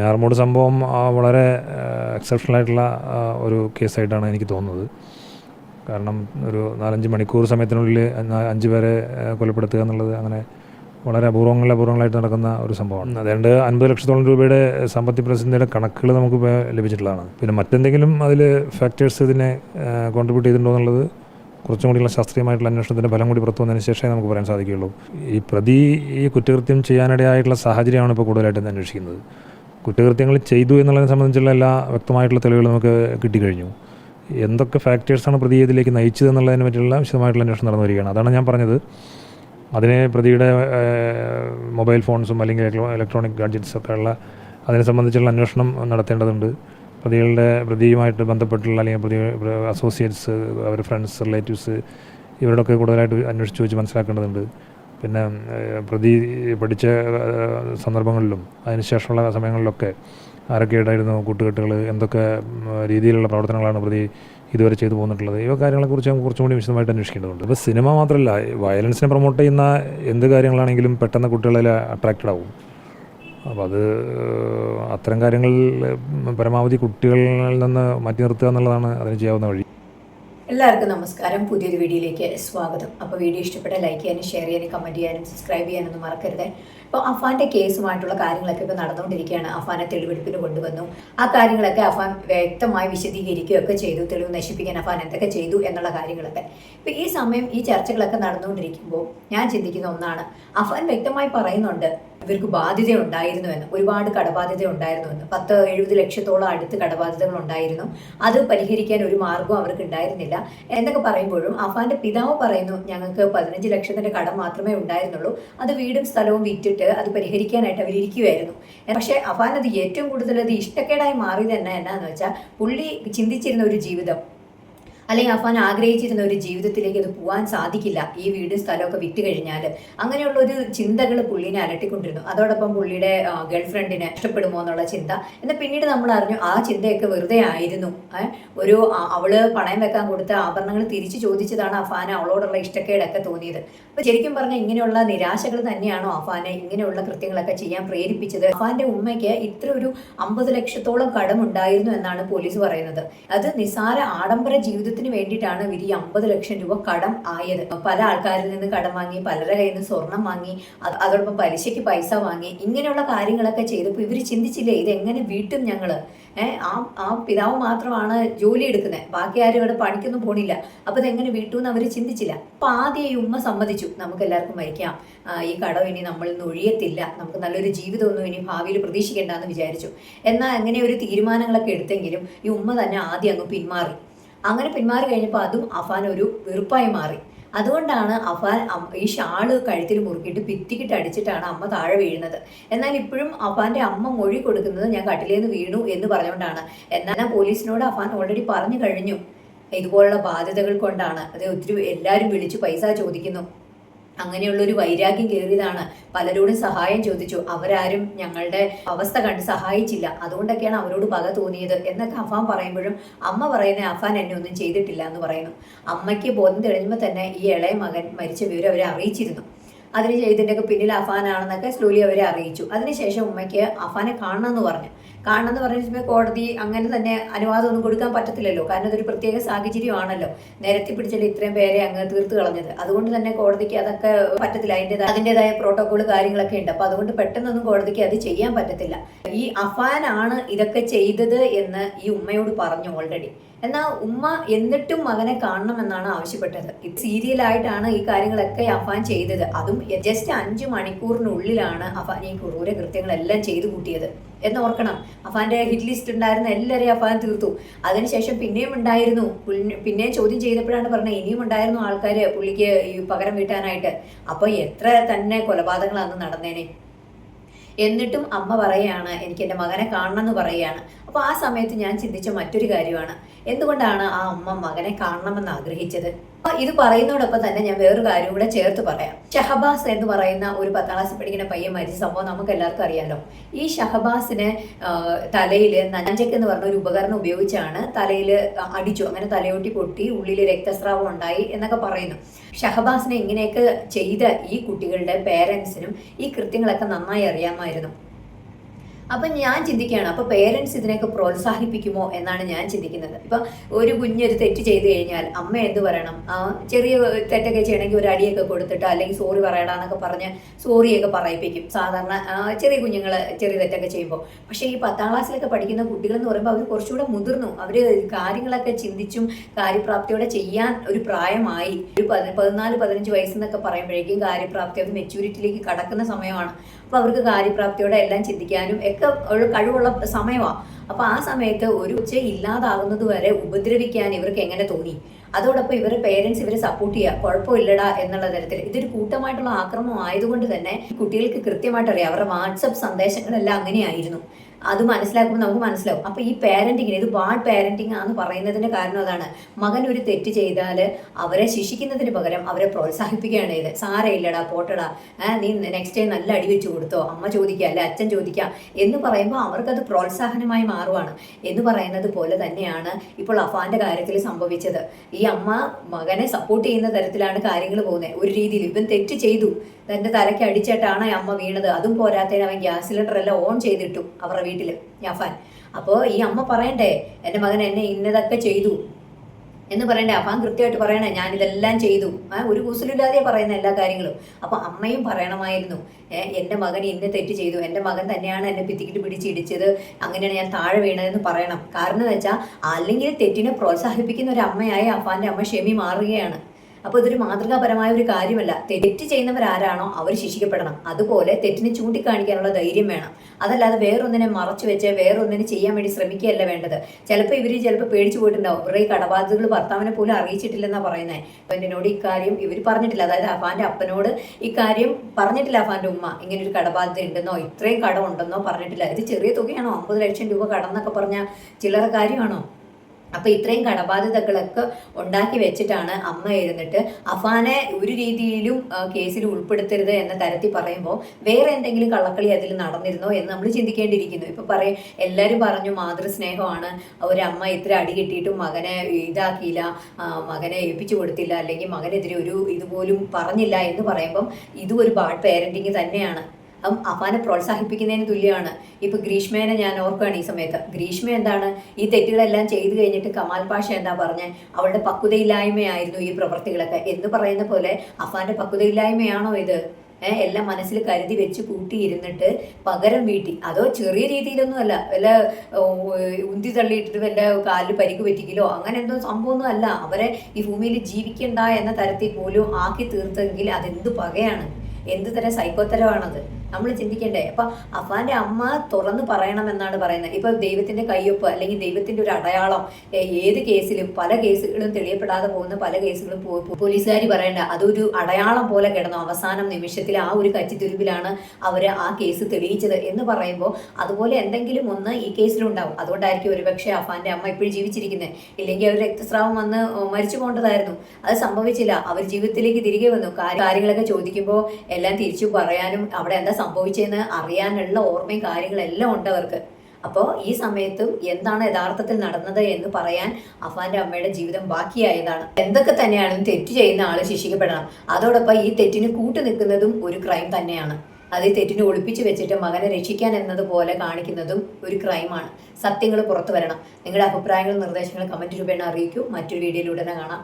ഞാറമൂട് സംഭവം വളരെ എക്സെപ്ഷണൽ ആയിട്ടുള്ള ഒരു കേസായിട്ടാണ് എനിക്ക് തോന്നുന്നത്. കാരണം ഒരു നാലഞ്ച് മണിക്കൂർ സമയത്തിനുള്ളിൽ അഞ്ച് പേരെ കൊലപ്പെടുത്തുക എന്നുള്ളത് അങ്ങനെ വളരെ അപൂർവങ്ങളിൽ അപൂർവങ്ങളായിട്ട് നടക്കുന്ന ഒരു സംഭവമാണ്. അതുകൊണ്ട് അൻപത് ലക്ഷത്തോളം രൂപയുടെ സാമ്പത്തിക പ്രതിസന്ധിയുടെ കണക്കുകൾ നമുക്ക് ലഭിച്ചിട്ടുള്ളതാണ്. പിന്നെ മറ്റെന്തെങ്കിലും അതിൽ ഫാക്ടേഴ്സ് ഇതിനെ കോൺട്രിബ്യൂട്ട് ചെയ്തിട്ടുണ്ടോ എന്നുള്ളത് കുറച്ചും കൂടിയുള്ള ശാസ്ത്രീയമായിട്ടുള്ള അന്വേഷണത്തിന്റെ ഫലം കൂടി പുറത്തു വന്നതിന് ശേഷമേ നമുക്ക് പറയാൻ സാധിക്കുകയുള്ളൂ. ഈ പ്രതി ഈ കുറ്റകൃത്യം ചെയ്യാനിടയായിട്ടുള്ള സാഹചര്യമാണ് ഇപ്പോൾ കൂടുതലായിട്ട് അന്വേഷിക്കുന്നത്. കുറ്റകൃത്യങ്ങൾ ചെയ്തു എന്നുള്ളതിനെ സംബന്ധിച്ചുള്ള എല്ലാ വ്യക്തമായിട്ടുള്ള തെളിവുകൾ നമുക്ക് കിട്ടിക്കഴിഞ്ഞു. എന്തൊക്കെ ഫാക്ടേഴ്സാണ് പ്രതി ഇതിലേക്ക് നയിച്ചത് എന്നുള്ളതിനെ പറ്റിയുള്ള വിശദമായിട്ടുള്ള അന്വേഷണം നടന്നു വരികയാണ്. അതാണ് ഞാൻ പറഞ്ഞത്. അതിനെ പ്രതിയുടെ മൊബൈൽ ഫോൺസും അല്ലെങ്കിൽ ഇലക്ട്രോണിക് ഗാഡ്ജറ്റ്സ് ഒക്കെ ഉള്ള അതിനെ സംബന്ധിച്ചുള്ള അന്വേഷണം നടത്തേണ്ടതുണ്ട്. പ്രതികളുടെ പ്രതിയുമായിട്ട് ബന്ധപ്പെട്ടുള്ള അല്ലെങ്കിൽ പ്രതി അസോസിയേറ്റ്സ് അവരുടെ ഫ്രണ്ട്സ് റിലേറ്റീവ്സ് ഇവരോടൊക്കെ കൂടുതലായിട്ട് അന്വേഷിച്ച് വെച്ച് മനസ്സിലാക്കേണ്ടതുണ്ട്. പിന്നെ പ്രതി പഠിച്ച സന്ദർഭങ്ങളിലും അതിനുശേഷമുള്ള സമയങ്ങളിലൊക്കെ ആരൊക്കെയായിട്ടായിരുന്നു കൂട്ടുകെട്ടുകൾ എന്തൊക്കെ രീതിയിലുള്ള പ്രവർത്തനങ്ങളാണ് പ്രതി ഇതുവരെ ചെയ്തു പോന്നിട്ടുള്ളത്? ഇവ കാര്യങ്ങളെക്കുറിച്ച് നമുക്ക് കുറച്ചും കൂടി വിശദമായിട്ട് അന്വേഷിക്കേണ്ടതുണ്ട്. ഇപ്പോൾ സിനിമ മാത്രമല്ല വയലൻസിനെ പ്രൊമോട്ട് ചെയ്യുന്ന എന്ത് കാര്യങ്ങളാണെങ്കിലും പെട്ടെന്ന് കുട്ടികളിൽ അട്രാക്റ്റഡ് ആവും. അപ്പോൾ അത് അത്തരം കാര്യങ്ങളിൽ പരമാവധി കുട്ടികളിൽ നിന്ന് മാറ്റി നിർത്തുക എന്നുള്ളതാണ് അതിന് ചെയ്യാവുന്ന വഴി. എല്ലാവർക്കും നമസ്കാരം. പുതിയൊരു വീഡിയോയിലേക്ക് സ്വാഗതം. അപ്പോൾ വീഡിയോ ഇഷ്ടപ്പെട്ട ലൈക്ക് ചെയ്യാനും ഷെയർ ചെയ്യാനും കമന്റ് ചെയ്യാനും സബ്സ്ക്രൈബ് ചെയ്യാനൊന്നും മറക്കരുത്. അപ്പോൾ അഫാന്റെ കേസുമായിട്ടുള്ള കാര്യങ്ങളൊക്കെ ഇപ്പോൾ നടന്നുകൊണ്ടിരിക്കുകയാണ്. അഫാനെ തെളിവെടുപ്പിന് കൊണ്ടുവന്നു. ആ കാര്യങ്ങളൊക്കെ അഫാൻ വ്യക്തമായി വിശദീകരിക്കുകയൊക്കെ ചെയ്തു. തെളിവ് നശിപ്പിക്കാൻ അഫാൻ എന്തൊക്കെ ചെയ്തു എന്നുള്ള കാര്യങ്ങളൊക്കെ. ഇപ്പോൾ ഈ സമയം ഈ ചർച്ചകളൊക്കെ നടന്നുകൊണ്ടിരിക്കുമ്പോൾ ഞാൻ ചിന്തിക്കുന്ന ഒന്നാണ്. അഫാൻ വ്യക്തമായി പറയുന്നുണ്ട് ഇവർക്ക് ബാധ്യത ഉണ്ടായിരുന്നു എന്ന്. ഒരുപാട് കടബാധ്യത ഉണ്ടായിരുന്നു എന്ന്. പത്ത് എഴുപത് ലക്ഷത്തോളം അടുത്ത് കടബാധ്യതകൾ ഉണ്ടായിരുന്നു അത് പരിഹരിക്കാൻ ഒരു മാർഗവും അവർക്ക് ഉണ്ടായിരുന്നില്ല. എന്നൊക്കെ പറയുമ്പോഴും അഫാന്റെ പിതാവ് പറയുന്നു ഞങ്ങൾക്ക് പതിനഞ്ച് ലക്ഷത്തിന്റെ കടം മാത്രമേ ഉണ്ടായിരുന്നുള്ളൂ. അത് വീടും സ്ഥലവും വിറ്റിട്ട് അത് പരിഹരിക്കാനായിട്ട് അവർ ഇരിക്കുമായിരുന്നു പക്ഷേ അഫാൻ അത് ഏറ്റവും കൂടുതൽ അത് ഇഷ്ടക്കേടായി മാറിയത് തന്നെ എന്നാന്ന് വെച്ചാൽ പുള്ളി ചിന്തിച്ചിരുന്ന ഒരു ജീവിതം. അല്ലെങ്കിൽ അഫാൻ ആഗ്രഹിച്ചിരുന്ന ഒരു ജീവിതത്തിലേക്ക് അത് പോകാൻ സാധിക്കില്ല. ഈ വീട് സ്ഥലമൊക്കെ വിറ്റ് കഴിഞ്ഞാൽ അങ്ങനെയുള്ള ഒരു ചിന്തകൾ പുള്ളിനെ അലട്ടിക്കൊണ്ടിരുന്നു. അതോടൊപ്പം പുള്ളിയുടെ ഗേൾഫ്രണ്ടിനെ ഇഷ്ടപ്പെടുമോ എന്നുള്ള ചിന്ത. എന്നാൽ പിന്നീട് നമ്മൾ അറിഞ്ഞു ആ ചിന്തയൊക്കെ വെറുതെ ആയിരുന്നു. ഒരു അവൾ പണയം വെക്കാൻ കൊടുത്ത ആഭരണങ്ങൾ തിരിച്ചു ചോദിച്ചതാണ് അഫാന് അവളോടുള്ള ഇഷ്ടക്കേടൊക്കെ തോന്നിയത്. അപ്പൊ ശരിക്കും പറഞ്ഞാൽ ഇങ്ങനെയുള്ള നിരാശകൾ തന്നെയാണോ അഫാനെ ഇങ്ങനെയുള്ള കൃത്യങ്ങളൊക്കെ ചെയ്യാൻ പ്രേരിപ്പിച്ചത്? അഫാന്റെ ഉമ്മയ്ക്ക് ഇത്ര ഒരു അമ്പത് ലക്ഷത്തോളം കടമുണ്ടായിരുന്നു എന്നാണ് പോലീസ് പറയുന്നത്. അത് നിസാര ആഡംബര ജീവിതത്തിന് വേണ്ടിയിട്ടാണ് ഇവർ ഈ അമ്പത് ലക്ഷം രൂപ കടം ആയത്. പല ആൾക്കാരിൽ നിന്ന് കടം വാങ്ങി പലരുടെ കയ്യിൽ നിന്ന് സ്വർണം വാങ്ങി അത് അതോടൊപ്പം പലിശയ്ക്ക് പൈസ വാങ്ങി ഇങ്ങനെയുള്ള കാര്യങ്ങളൊക്കെ ചെയ്തപ്പോൾ ഇവർ ചിന്തിച്ചില്ലേ ഇത് എങ്ങനെ വീട്ടും ഞങ്ങൾ? ഏഹ് ആ ആ പിതാവ് മാത്രമാണ് ജോലി എടുക്കുന്നത് ബാക്കി ആരും ഇവിടെ പണിക്കൊന്നും പോണില്ല. അപ്പൊ ഇതെങ്ങനെ വീട്ടുമെന്ന് അവർ ചിന്തിച്ചില്ല. അപ്പൊ ആദ്യം ഈ ഉമ്മ സമ്മതിച്ചു. നമുക്ക് എല്ലാവർക്കും മരിക്കാം. ഈ കടം ഇനി നമ്മൾ ഒഴിയത്തില്ല. നമുക്ക് നല്ലൊരു ജീവിതമൊന്നും ഇനി ഭാവിയിൽ പ്രതീക്ഷിക്കേണ്ടെന്ന് വിചാരിച്ചു. എന്നാൽ അങ്ങനെ ഒരു തീരുമാനങ്ങളൊക്കെ എടുത്തെങ്കിലും ഈ ഉമ്മ തന്നെ ആദ്യം അങ്ങ് പിന്മാറി. അങ്ങനെ പിന്മാറി കഴിഞ്ഞപ്പോൾ അതും അഫാൻ ഒരു വെറുപ്പായി മാറി. അതുകൊണ്ടാണ് അഫാൻ ഈ ഷാൾ കഴുത്തിൽ മുറുക്കിയിട്ട് ഭിത്തിക്കിട്ട് അടിച്ചിട്ടാണ് അമ്മ താഴെ വീഴുന്നത്. എന്നാൽ ഇപ്പോഴും അഫാന്റെ അമ്മ മൊഴി കൊടുക്കുന്നത് ഞാൻ കട്ടിലേന്ന് വീണു എന്ന് പറഞ്ഞുകൊണ്ടാണ്. എന്നാൽ പോലീസിനോട് അഫാൻ ഓൾറെഡി പറഞ്ഞു കഴിഞ്ഞു. ഇതുപോലുള്ള ബാധ്യതകൾ കൊണ്ടാണ്. അത് ഒത്തിരി എല്ലാവരും വിളിച്ച് പൈസ ചോദിക്കുന്നു. അങ്ങനെയുള്ള ഒരു വൈരാഗ്യം കയറിയതാണ് പലരോടും സഹായം ചോദിച്ചു. അവരാരും ഞങ്ങളുടെ അവസ്ഥ കണ്ട് സഹായിച്ചില്ല. അതുകൊണ്ടൊക്കെയാണ് അവരോട് പക തോന്നിയത്. എന്നൊക്കെ അഫാൻ പറയുമ്പോഴും അമ്മ പറയുന്ന അഫാൻ എന്നെ ഒന്നും ചെയ്തിട്ടില്ല എന്ന് പറയുന്നു. അമ്മയ്ക്ക് ബോധം തെളിഞ്ഞുമ്പോൾ തന്നെ ഈ ഇളയ മകൻ മരിച്ച വിവരം അവരെ അറിയിച്ചിരുന്നു. അതിന് ഇതിന്റെയൊക്കെ പിന്നിൽ അഫാനാണെന്നൊക്കെ സ്ലോലി അവരെ അറിയിച്ചു. അതിനുശേഷം ഉമ്മയ്ക്ക് അഫാനെ കാണണമെന്ന് പറഞ്ഞു. കാണണമെന്ന് പറഞ്ഞ കോടതി അങ്ങനെ തന്നെ അനുവാദമൊന്നും കൊടുക്കാൻ പറ്റത്തില്ലല്ലോ. കാരണം അതൊരു പ്രത്യേക സാഹചര്യമാണല്ലോ. നേരത്തെ പിടിച്ചിട്ട് ഇത്രയും പേരെ അങ്ങ് തീർത്ത് കളഞ്ഞത്. അതുകൊണ്ട് തന്നെ കോടതിക്ക് അതൊക്കെ പറ്റത്തില്ല. അതിന്റെതായ അതിന്റെതായ പ്രോട്ടോകോൾ കാര്യങ്ങളൊക്കെ ഉണ്ട്. അപ്പോൾ അതുകൊണ്ട് പെട്ടെന്നൊന്നും കോടതിക്ക് അത് ചെയ്യാൻ പറ്റത്തില്ല. ഈ അഫാനാണ് ഇതൊക്കെ ചെയ്തത് എന്ന് ഈ ഉമ്മയോട് പറഞ്ഞു ഓൾറെഡി എന്നാൽ ഉമ്മ എന്നിട്ടും മകനെ കാണണമെന്നാണ് ആവശ്യപ്പെട്ടത്. സീരിയലായിട്ടാണ് ഈ കാര്യങ്ങളൊക്കെ അഫാൻ ചെയ്തത്. അതും ജസ്റ്റ് അഞ്ചു മണിക്കൂറിനുള്ളിലാണ് അഫാൻ ഈ ക്രൂര കൃത്യങ്ങളെല്ലാം ചെയ്തു കൂട്ടിയത്. എന്ന് ഓർക്കണം അഫാന്റെ ഹിറ്റ് ലിസ്റ്റ് ഉണ്ടായിരുന്ന എല്ലാവരെയും അഫാൻ തീർത്തു. അതിനുശേഷം പിന്നെയും ഉണ്ടായിരുന്നു. പിന്നെ പിന്നെയും ചോദ്യം ചെയ്തപ്പോഴാണ് പറഞ്ഞത് ഇനിയും ഉണ്ടായിരുന്നു ആൾക്കാർ പുള്ളിക്ക് പകരം വീട്ടാനായിട്ട്. അപ്പോൾ എത്ര തന്നെ കൊലപാതകങ്ങളാണ് നടന്നേനെ. എന്നിട്ടും അമ്മ പറയുകയാണ് എനിക്ക് എന്റെ മകനെ കാണണം എന്ന് പറയുകയാണ് അപ്പോൾ ആ സമയത്ത് ഞാൻ ചിന്തിച്ച മറ്റൊരു കാര്യമാണ്. എന്തുകൊണ്ടാണ് ആ അമ്മ മകനെ കാണണമെന്ന് ആഗ്രഹിച്ചത്? ഇത് പറയുന്നതോടൊപ്പം തന്നെ ഞാൻ വേറൊരു കാര്യം കൂടെ ചേർത്ത് പറയാം. ഷഹബാസ് എന്ന് പറയുന്ന ഒരു പത്താം ക്ലാസ് പഠിക്കുന്ന പയ്യൻ മരിച്ച സംഭവം നമുക്ക് എല്ലാവർക്കും അറിയാലോ. ഈ ഷഹബാസിന് തലയിൽ നഞ്ചക്ക് എന്ന് പറഞ്ഞ ഒരു ഉപകരണം ഉപയോഗിച്ചാണ് തലയിൽ അടിച്ചു അങ്ങനെ തലയോട്ടി പൊട്ടി ഉള്ളിൽ രക്തസ്രാവം ഉണ്ടായി എന്നൊക്കെ പറയുന്നു. ഷഹബാസിനെ ഇങ്ങനെയൊക്കെ ചെയ്ത ഈ കുട്ടികളുടെ പേരൻസിനും ഈ കൃത്യങ്ങളൊക്കെ നന്നായി അറിയാമായിരുന്നു. അപ്പം ഞാൻ ചിന്തിക്കുകയാണ് അപ്പോൾ പേരൻസ് ഇതിനെയൊക്കെ പ്രോത്സാഹിപ്പിക്കുമോ എന്നാണ് ഞാൻ ചിന്തിക്കുന്നത്. ഇപ്പം ഒരു കുഞ്ഞൊരു തെറ്റ് ചെയ്തു കഴിഞ്ഞാൽ അമ്മ എന്ത് പറയണം? ആ, ചെറിയ തെറ്റൊക്കെ ചെയ്യണമെങ്കിൽ ഒരു അടിയൊക്കെ കൊടുത്തിട്ട് അല്ലെങ്കിൽ സോറി പറയടാന്നൊക്കെ പറഞ്ഞ് സോറിയൊക്കെ പറയിപ്പിക്കും. സാധാരണ ചെറിയ കുഞ്ഞുങ്ങൾ ചെറിയ തെറ്റൊക്കെ ചെയ്യുമ്പോൾ. പക്ഷേ ഈ പത്താം ക്ലാസ്സിലൊക്കെ പഠിക്കുന്ന കുട്ടികൾ എന്ന് പറയുമ്പോൾ അവർ കുറച്ചുകൂടെ മുതിർന്നു. അവർ കാര്യങ്ങളൊക്കെ ചിന്തിച്ചും കാര്യപ്രാപ്തിയോടെ ചെയ്യാൻ ഒരു പ്രായമായി. ഒരു പതി- പതിനാല് പതിനഞ്ച് വയസ്സെന്നൊക്കെ പറയുമ്പോഴേക്കും കാര്യപ്രാപ്തി അത് മെച്യൂരിറ്റിയിലേക്ക് കടക്കുന്ന സമയമാണ്. അപ്പോൾ അവർക്ക് കാര്യപ്രാപ്തിയോടെ എല്ലാം ചിന്തിക്കാനും ഒക്കെ ഒരു കഴിവുള്ള സമയമാണ് അപ്പോൾ ആ സമയത്ത് ഒരു ഉച്ച ഇല്ലാതാകുന്നത് വരെ ഉപദ്രവിക്കാൻ ഇവർക്ക് എങ്ങനെ തോന്നി? അതോടൊപ്പം ഇവരെ പേരൻസ് ഇവരെ സപ്പോർട്ട് ചെയ്യുക കുഴപ്പമില്ലടാ എന്നുള്ള തരത്തിൽ. ഇതൊരു കൂട്ടമായിട്ടുള്ള ആക്രമം ആയതുകൊണ്ട് തന്നെ കുട്ടികൾക്ക് കൃത്യമായിട്ട് അറിയാം അവരുടെ വാട്സപ്പ് സന്ദേശങ്ങളെല്ലാം അങ്ങനെയായിരുന്നു. അത് മനസ്സിലാക്കുമ്പോൾ നമുക്ക് മനസ്സിലാവും. അപ്പോൾ ഈ പാരന്റിങ് ഇത് ബാഡ് പാരന്റിങ് ആണെന്ന് പറയുന്നതിന്റെ കാരണം അതാണ്. മകൻ ഒരു തെറ്റ് ചെയ്താൽ അവരെ ശിക്ഷിക്കുന്നതിന് പകരം അവരെ പ്രോത്സാഹിപ്പിക്കുകയാണ് ഇത് സാരയില്ലടാ പോട്ടടാ. നീ നെക്സ്റ്റ് ടൈം നല്ല അടി വെച്ച് കൊടുത്തോ. അമ്മ ചോദിക്കുക അല്ലെ അച്ഛൻ ചോദിക്കുക എന്ന് പറയുമ്പോൾ അവർക്കത് പ്രോത്സാഹനമായി മാറുവാണ്. എന്ന് പറയുന്നത് പോലെ തന്നെയാണ് ഇപ്പോൾ അഫാന്റെ കാര്യത്തിൽ സംഭവിച്ചത്. ഈ അമ്മ മകനെ സപ്പോർട്ട് ചെയ്യുന്ന തരത്തിലാണ് കാര്യങ്ങൾ പോകുന്നത്. ഒരു രീതിയിൽ ഇവൻ തെറ്റ് ചെയ്തു. തന്റെ തലയ്ക്ക് അടിച്ചിട്ടാണ് അമ്മ വീണത്. അതും പോരാത്തതിന് അവൻ ഗ്യാസ് സിലിണ്ടർ എല്ലാം ഓൺ ചെയ്തിട്ടു അവരുടെ വീട്ടിൽ ജാഫാൻ. അപ്പോൾ ഈ അമ്മ പറയണ്ടേ എന്റെ മകൻ എന്നെ ഇന്നതൊക്കെ ചെയ്തു എന്ന് പറയണ്ടേ. അഫാൻ കൃത്യമായിട്ട് പറയണേ ഞാൻ ഇതെല്ലാം ചെയ്തു ഒരു കുസലില്ലാതെ പറയുന്ന എല്ലാ കാര്യങ്ങളും. അപ്പൊ അമ്മയും പറയണമായിരുന്നു എന്റെ മകൻ ഇന്ന് തെറ്റ് ചെയ്തു. എന്റെ മകൻ തന്നെയാണ് എന്നെ പിത്തിക്കിട്ട് പിടിച്ചിടിച്ചത്. അങ്ങനെയാണ് ഞാൻ താഴെ വീണതെന്ന് പറയണം. കാരണം എന്ന് വെച്ചാൽ അല്ലെങ്കിൽ തെറ്റിനെ പ്രോത്സാഹിപ്പിക്കുന്ന ഒരു അമ്മയായി അഫാന്റെ അമ്മ ഷെമി മാറുകയാണ്. അപ്പോൾ ഇതൊരു മാതൃകാപരമായ ഒരു കാര്യമല്ല. തെറ്റ് ചെയ്യുന്നവരാരാണോ അവർ ശിക്ഷിക്കപ്പെടണം. അതുപോലെ തെറ്റിനെ ചൂണ്ടിക്കാണിക്കാനുള്ള ധൈര്യം വേണം. അതല്ലാതെ വേറൊന്നിനെ മറച്ചു വെച്ച് വേറൊന്നിനെ ചെയ്യാൻ വേണ്ടി ശ്രമിക്കുകയല്ല വേണ്ടത്. ചിലപ്പോൾ ഇവർ ചിലപ്പോൾ പേടിച്ചു പോയിട്ടുണ്ടാവും. ഇവരുടെ കടബാധ്യതകൾ ഭർത്താവിനെ പോലും അറിയിച്ചിട്ടില്ലെന്നാണ് പറയുന്നത് അപ്പം എന്നോട് ഇക്കാര്യം ഇവർ പറഞ്ഞിട്ടില്ല. അതായത് അഫാന്റെ അപ്പനോട് ഇക്കാര്യം പറഞ്ഞിട്ടില്ല അഫാന്റെ ഉമ്മ. ഇങ്ങനെ ഒരു കടബാധ്യത ഉണ്ടെന്നോ ഇത്രയും കടം ഉണ്ടെന്നോ പറഞ്ഞിട്ടില്ല. ഇത് ചെറിയ തുകയാണോ? അമ്പത് ലക്ഷം രൂപ കടന്നൊക്കെ പറഞ്ഞ ചില്ലറ കാര്യമാണോ? അപ്പൊ ഇത്രയും കടബാധ്യതകളൊക്കെ ഉണ്ടാക്കി വെച്ചിട്ടാണ് അമ്മ ഇരുന്നിട്ട് അഫാനെ ഒരു രീതിയിലും കേസിൽ ഉൾപ്പെടുത്തരുത് എന്ന തരത്തിൽ പറയുമ്പോൾ വേറെ എന്തെങ്കിലും കള്ളക്കളി അതിൽ നടന്നിരുന്നോ എന്ന് നമ്മൾ ചിന്തിക്കേണ്ടിയിരിക്കുന്നു. ഇപ്പൊ പറയും എല്ലാവരും പറഞ്ഞു മാതൃസ്നേഹമാണ്. ഒരമ്മ ഇത്ര അടി കിട്ടിയിട്ടും മകനെ ഇതാക്കിയില്ല മകനെ ഏൽപ്പിച്ചു കൊടുത്തില്ല അല്ലെങ്കിൽ മകനെതിരെ ഒരു ഇതുപോലും പറഞ്ഞില്ല എന്ന് പറയുമ്പം ഇതും ഒരു ബാഡ് പേരന്റിങ് തന്നെയാണ്. അഫാനെ പ്രോത്സാഹിപ്പിക്കുന്നതിന് തുല്യമാണ്. ഇപ്പൊ ഗ്രീഷ്മേനെ ഞാൻ ഓർക്കുകയാണ് ഈ സമയത്ത്. ഗ്രീഷ്മ എന്താണ്? ഈ തെറ്റുകളെല്ലാം ചെയ്തു കഴിഞ്ഞിട്ട് കമാൽ പാഷ എന്താ പറഞ്ഞ? അവളുടെ പക്വതയില്ലായ്മയായിരുന്നു ഈ പ്രവർത്തികളൊക്കെ. എന്ന് പറയുന്ന പോലെ അഫാന്റെ പക്വതയില്ലായ്മയാണോ ഇത്? എല്ലാം മനസ്സിൽ കരുതി വെച്ച് കൂട്ടിയിരുന്നിട്ട് പകരം വീട്ടി. അതോ ചെറിയ രീതിയിലൊന്നും അല്ല. വല്ല ഉന്തി തള്ളിയിട്ടിട്ട് വല്ല കാലിൽ പരിക്ക് പറ്റിക്കലോ? അങ്ങനെ എന്തോ സംഭവമൊന്നും അല്ല. അവരെ ഈ ഭൂമിയിൽ ജീവിക്കണ്ട എന്ന തരത്തിൽ പോലും ആക്കി തീർത്തെങ്കിൽ അതെന്ത് പകയാണ്? എന്ത് തരം സൈക്കോത്തരമാണത്? നമ്മൾ ചിന്തിക്കണ്ടേ അപ്പൊ അഫാന്റെ അമ്മ തുറന്ന് പറയണമെന്നാണ് പറയുന്നത്. ഇപ്പൊ ദൈവത്തിന്റെ കയ്യൊപ്പ് അല്ലെങ്കിൽ ദൈവത്തിന്റെ ഒരു അടയാളം ഏത് കേസിലും പല കേസുകളും തെളിയപ്പെടാതെ പോകുന്ന പല കേസുകളും പോലീസുകാർ പറയണ്ട അതൊരു അടയാളം പോലെ കിടന്നു അവസാനം നിമിഷത്തിൽ ആ ഒരു കച്ചിത്തുരുമ്പിലാണ് അവർ ആ കേസ് തെളിയിച്ചത് എന്ന് പറയുമ്പോൾ അതുപോലെ എന്തെങ്കിലും ഒന്ന് ഈ കേസിലുണ്ടാവും. അതുകൊണ്ടായിരിക്കും ഒരുപക്ഷെ അഫാന്റെ അമ്മ ഇപ്പോഴും ജീവിച്ചിരിക്കുന്നത് ഇല്ലെങ്കിൽ അവർ രക്തസ്രാവം വന്ന് മരിച്ചു പോകേണ്ടതായിരുന്നു. അത് സംഭവിച്ചില്ല. അവർ ജീവിതത്തിലേക്ക് തിരികെ വന്നു. കാര്യ- കാര്യങ്ങളൊക്കെ ചോദിക്കുമ്പോൾ എല്ലാം തിരിച്ചു പറയാനും അവിടെ എന്താ സംഭവിച്ചതെന്ന് അറിയാനുള്ള ഓർമ്മയും കാര്യങ്ങളെല്ലാം ഉണ്ട് അവർക്ക്. അപ്പോൾ ഈ സമയത്തും എന്താണ് യഥാർത്ഥത്തിൽ നടന്നത് എന്ന് പറയാൻ അഫാന്റെ അമ്മയുടെ ജീവിതം ബാക്കിയായതാണ്. എന്തൊക്കെ തന്നെയാണെങ്കിലും തെറ്റ് ചെയ്യുന്ന ആൾ ശിക്ഷിക്കപ്പെടണം. അതോടൊപ്പം ഈ തെറ്റിന് കൂട്ടു നിൽക്കുന്നതും ഒരു ക്രൈം തന്നെയാണ്. അത് ഈ തെറ്റിനെ ഒളിപ്പിച്ച് വെച്ചിട്ട് മകനെ രക്ഷിക്കാൻ എന്നതുപോലെ കാണിക്കുന്നതും ഒരു ക്രൈമാണ്. സത്യങ്ങൾ പുറത്തു വരണം. നിങ്ങളുടെ അഭിപ്രായങ്ങളും നിർദ്ദേശങ്ങളും കമന്റ് രൂപേണ അറിയിക്കൂ. മറ്റൊരു വീഡിയോയിലൂടെ കാണാം.